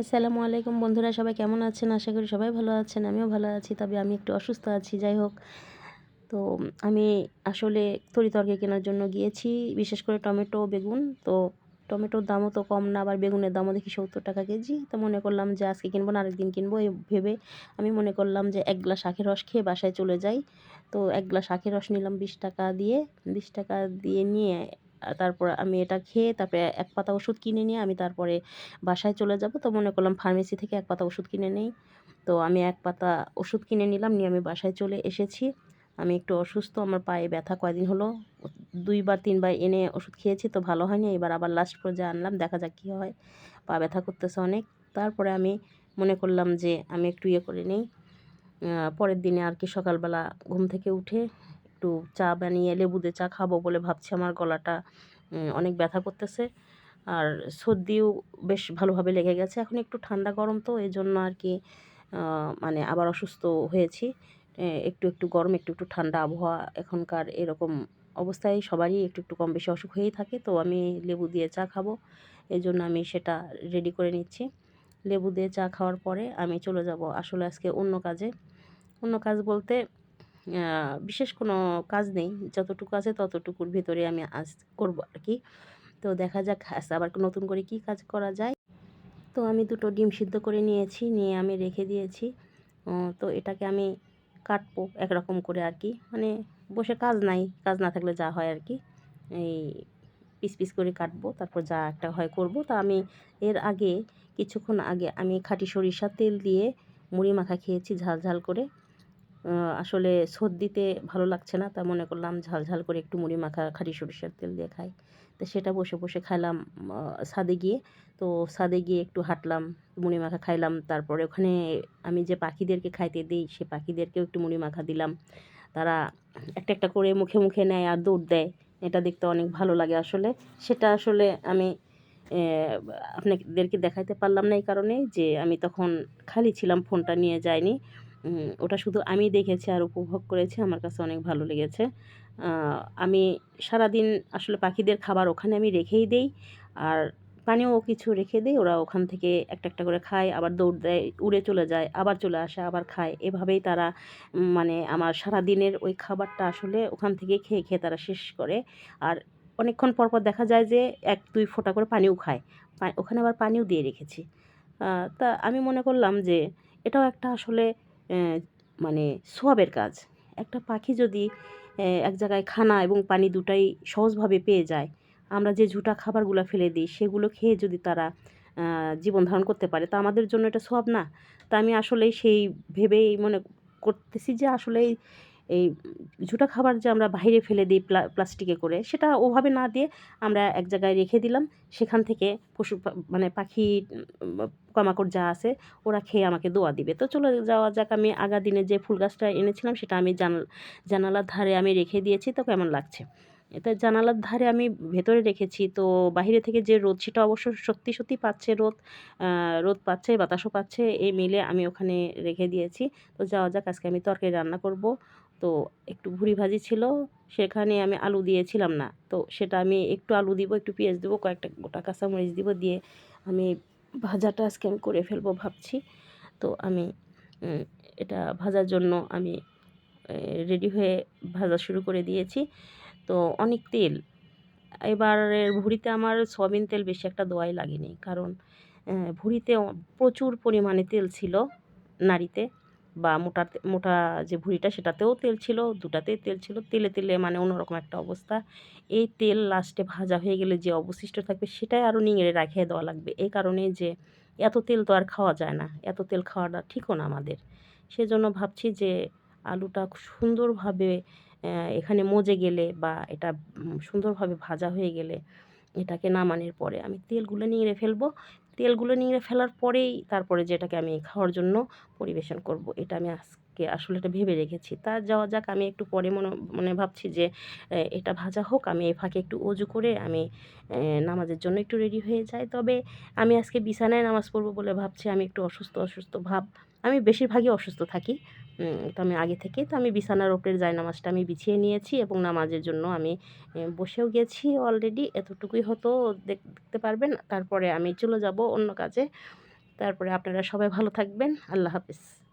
আসসালামু আলাইকুম বন্ধুরা, সবাই কেমন আছেন? আশা করি সবাই ভালো আছেন, আমিও ভালো আছি, তবে আমি একটু অসুস্থ আছি, যাই হোক। তো আমি আসলে তরি তরকারি কেনার জন্য গিয়েছি, বিশেষ করে টমেটো, বেগুন। তো টমেটোর দামও তো কম না, আবার বেগুনের দামও দেখি সত্তর টাকা কেজি। তো মনে করলাম যে আজকে কিনবো না, আরেকদিন কিনবো এই ভেবে আমি মনে করলাম যে এক গ্লাস আখের রস খেয়ে বাসায় চলে যাই। তো এক গ্লাস আখের রস নিলাম বিশ টাকা দিয়ে। বিশ টাকা দিয়ে নিয়ে তারপর আমি এটা খেয়ে তারপরে এক পাতা ওষুধ কিনে নিয়ে আমি তারপরে বাসায় চলে যাব। তো মনে করলাম ফার্মেসি থেকে এক পাতা ওষুধ কিনে নেই। তো আমি এক পাতা ওষুধ কিনে নিলাম, নিয়ে আমি বাসায় চলে এসেছি। আমি একটু অসুস্থ, আমার পায়ে ব্যথা কয়দিন হলো। দুইবার, তিনবার এনে ওষুধ খেয়েছি, তো ভালো হয়নি। এবার আবার লাস্ট পর্যায়ে আনলাম, দেখা যাক কী হয়। পা ব্যথা করতেছে অনেক। তারপরে আমি মনে করলাম যে আমি একটু ইয়ে করে নিই। পরের দিনে আর কি সকালবেলা ঘুম থেকে উঠে একটু চা বানিয়ে লেবু দিয়ে চা খাব বলে ভাবছি। আমার গলাটা অনেক ব্যথা করতেছে। আর সর্দিও বেশ ভালোভাবে লেগে গেছে। এখন একটু ঠান্ডা গরম তো এই জন্য আর কি মানে আবার অসুস্থ হয়েছি। একটু একটু গরম, একটু একটু ঠান্ডা আবহাওয়া এখনকার এরকম অবস্থায় সবারই একটু একটু কম বেশি অসুখ হয়েই থাকে। তো আমি লেবু দিয়ে চা খাব এই জন্য আমি সেটা রেডি করে নিচ্ছি। লেবু দিয়ে চা খাওয়ার পরে আমি চলে যাব আসলে আজকে অন্য কাজে। অন্য কাজ বলতে বিশেষ কোনো কাজ নেই। যতটুকু আছে ততটুকুর ভিতরে আমি আজ করব আর কি তো দেখা যাক আবার নতুন করে কি কাজ করা যায়। তো আমি দুটো ডিম সিদ্ধ করে নিয়েছি, নিয়ে আমি রেখে দিয়েছি। তো এটাকে আমি কাটবো একরকম করে আর কি মানে বসে কাজ নাই, কাজ না থাকলে যা হয় আর কি এই পিস পিস করে কাটবো, তারপর যা একটা হয় করব। তা আমি এর আগে, কিছুক্ষণ আগে আমি খাঁটি সরিষার তেল দিয়ে মুড়ি মাখা খেয়েছি ঝাল ঝাল করে। আসলে সর্দিতে ভালো লাগছে না, তা মনে করলাম ঝাল ঝাল করে একটু মুড়ি মাখা, খাঁটি সরিষার তেল দিয়ে খাই। তো সেটা বসে বসে খাইলাম ছাদে গিয়ে। তো ছাদে গিয়ে একটু হাঁটলাম, মুড়ি মাখা খাইলাম, তারপরে ওখানে আমি যে পাখিদেরকে খাইতে দিই, সে পাখিদেরকেও একটু মুড়ি মাখা দিলাম। তারা একটা একটা করে মুখে মুখে নেয় আর দৌড় দেয়, এটা দেখতে অনেক ভালো লাগে আসলে। সেটা আসলে আমি আপনাদেরকে দেখাইতে পারলাম না এই কারণে যে আমি তখন খালি ছিলাম, ফোনটা নিয়ে যাইনি। ওটা শুধু আমি দেখেছি আর উপভোগ করেছি, আমার কাছে অনেক ভালো লেগেছে। আমি সারাদিন আসলে পাখিদের খাবার ওখানে আমি রেখেই দেই, আর পানিও কিছু রেখে দিই, ওরা ওখান থেকে একটা একটা করে খায়, আবার দৌড় দেয়, উড়ে চলে যায়, আবার চলে আসে, আবার খায়। এভাবেই তারা মানে আমার সারা দিনের ওই খাবারটা আসলে ওখান থেকে খেয়ে খেয়ে তারা শেষ করে। আর অনেকক্ষণ পরপর দেখা যায় যে এক, দুই ফোঁটা করে পানিও খায়। ওখানে আবার পানিও দিয়ে রেখেছি। তা আমি মনে করলাম যে এটাও একটা আসলে মানে সোয়াবের কাজ। একটা পাখি যদি এক জায়গায় খানা এবং পানি দুটাই সহজভাবে পেয়ে যায়, আমরা যে ঝুটা খাবারগুলো ফেলে দিই, সেগুলো খেয়ে যদি তারা জীবন ধারণ করতে পারে, তা আমাদের জন্য এটা সব না। তা আমি আসলেই সেই ভেবেই মনে করতেছি যে আসলেই এই ঝুটা খাবার যে আমরা বাইরে ফেলে দিই প্লা, প্লাস্টিকে করে, সেটা ওভাবে না দিয়ে আমরা এক জায়গায় রেখে দিলাম। সেখান থেকে পশু মানে পাখি পোকামাকড় যা আছে, ওরা খেয়ে আমাকে দোয়া দিবে। তো চলে যাওয়া যাক, আমি আগা দিনে যে ফুল গাছটা এনেছিলাম, সেটা আমি জানাল জানালার ধারে আমি রেখে দিয়েছি। তো কেমন লাগছে? এটা জানালার ধারে আমি ভেতরে রেখেছি। তো বাহিরে থেকে যে রোদ, সেটা অবশ্য সত্যি সত্যি পাচ্ছে রোদ। রোদ পাচ্ছে, বাতাসও পাচ্ছে, এই মিলে আমি ওখানে রেখে দিয়েছি। তো যাওয়া যাক, আজকে আমি তরকারি রান্না করব। তো একটু ভুড়ি ভাজি ছিল, সেখানে আমি আলু দিয়েছিলাম না। তো সেটা আমি একটু আলু দিব, একটু পেঁয়াজ দেবো, কয়েকটা গোটা কাঁচামরিচ দিব, দিয়ে আমি ভাজাটা আজকে আমি করে ফেলব ভাবছি। তো আমি এটা ভাজার জন্য আমি রেডি হয়ে ভাজা শুরু করে দিয়েছি। তো অনেক তেল। এবারের ভুঁড়িতে আমার সয়াবিন তেল বেশি একটা দোয়াই লাগেনি। কারণ ভুড়িতে প্রচুর পরিমাণে তেল ছিল নাড়িতে। বা মোটা মোটা যে ভুঁড়িটা সেটাতেও তেল ছিল দুটাতে তেল ছিল, তেলে তেলে মানে অন্যরকম একটা অবস্থা। এই তেল লাস্টে ভাজা হয়ে গেলে যে অবশিষ্ট থাকবে সেটাই আরও নিংড়ে রাখিয়ে দেওয়া লাগবে। এই কারণে যে এত তেল তো আর খাওয়া যায় না, এত তেল খাওয়াটা ঠিকও না আমাদের। সেজন্য ভাবছি যে আলুটা সুন্দরভাবে এখানে মজে গেলে বা এটা সুন্দরভাবে ভাজা হয়ে গেলে এটাকে নামানোর পরে আমি তেলগুলো নিংড়ে ফেলব। তেলগুলো নিয়ে ফেলার পরেই তারপরে যেটাকে আমি খাওয়ার জন্য পরিবেশন করব এটা আমি আজকে আসলে এটা ভেবে রেখেছি। তা যাওয়া যাক, আমি একটু পরে মনে মনে ভাবছি যে এটা ভাজা হোক, আমি এ ফাঁকে একটু অজু করে আমি নামাজের জন্য একটু রেডি হয়ে যাই। তবে আমি আজকে বিছানায় নামাজ পড়ব বলে ভাবছি, আমি একটু অসুস্থ অসুস্থ ভাব। আমি বেশিরভাগই অসুস্থ থাকি। তো আমি আগে থেকে তো আমি বিছানার ওপরের যাই, নামাজটা আমি বিছিয়ে নিয়েছি এবং নামাজের জন্য আমি বসেও গেছি অলরেডি এতটুকুই হতো দেখতে পারবেন। তারপরে আমি চলে যাব অন্য কাজে। তারপরে আপনারা সবাই ভালো থাকবেন। আল্লাহ হাফিজ।